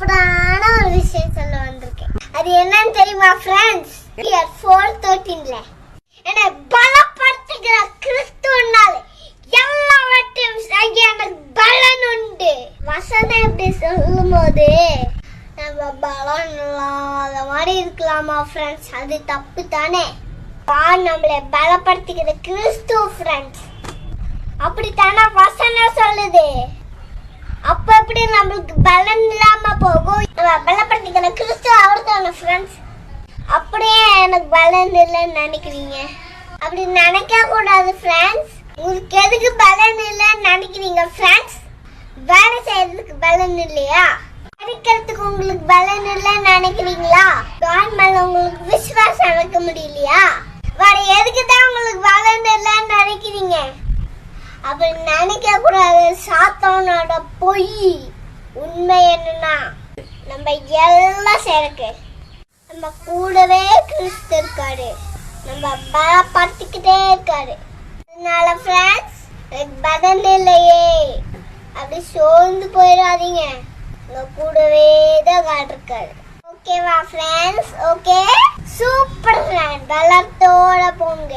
சூப்பரான ஒரு விஷயம் சொல்ல வந்திருக்கேன். அது என்னன்னு தெரியுமா ஃப்ரெண்ட்ஸ் இயர் ஃபோர் தேர்ட்டீன்ல என்னை பலப்படுத்துகிற கிறிஸ்துவனால எல்லாவற்றையும் செய்ய எனக்கு பலன் உண்டு. வசனம் எப்படி சொல்லும் போது நம்ம பலன் இல்லாத மாதிரி இருக்கலாமா ஃப்ரெண்ட்ஸ் அது தப்பு தானே. நம்மளை பலப்படுத்துகிற கிறிஸ்து ஃப்ரெண்ட்ஸ் அப்படித்தானே வசனம் சொல்லுது. அப்ப எப்படி நம்மளுக்கு பலன் இல்லாம போகும். நம்ம பலப்படுத்திக்கிற கிறிஸ்து அவர் ஃப்ரெண்ட்ஸ் அப்படியே எனக்கு பலன் இல்லைன்னு நினைக்கிறீங்க? அப்படி நினைக்க கூடாது ஃப்ரெண்ட்ஸ் உங்களுக்கு எதுக்கு பலன் இல்லைன்னு நினைக்கிறீங்க ஃப்ரெண்ட்ஸ் வேலை செய்யறதுக்கு பலன் இல்லையா? படிக்கிறதுக்கு உங்களுக்கு பலன் இல்லைன்னு நினைக்கிறீங்களா? காட் மேல உங்களுக்கு விசுவாசம் வைக்க முடியலையா? வேற எதுக்கு தான் உங்களுக்கு பலன் இல்லைன்னு நினைக்கிறீங்க? அப்படி நினைக்க கூடாது சாத்தானோட பொய். நம்ம எல்லாம் சேர்க்கு நம்ம கூடவே கிறிஸ்து இருக்காரு. நம்ம பலப்படுத்திக்கிட்டே இருக்காரு. அதனால ஃப்ரெண்ட்ஸ் எனக்கு பதன் இல்லையே. அப்படி சோர்ந்து போயிடாதீங்க. உங்க கூடவே தான் காட்டிருக்காரு ஓகேவா ஃப்ரெண்ட்ஸ் ஓகே சூப்பர் ஃப்ரெண்ட் வளர்த்தோட போங்க.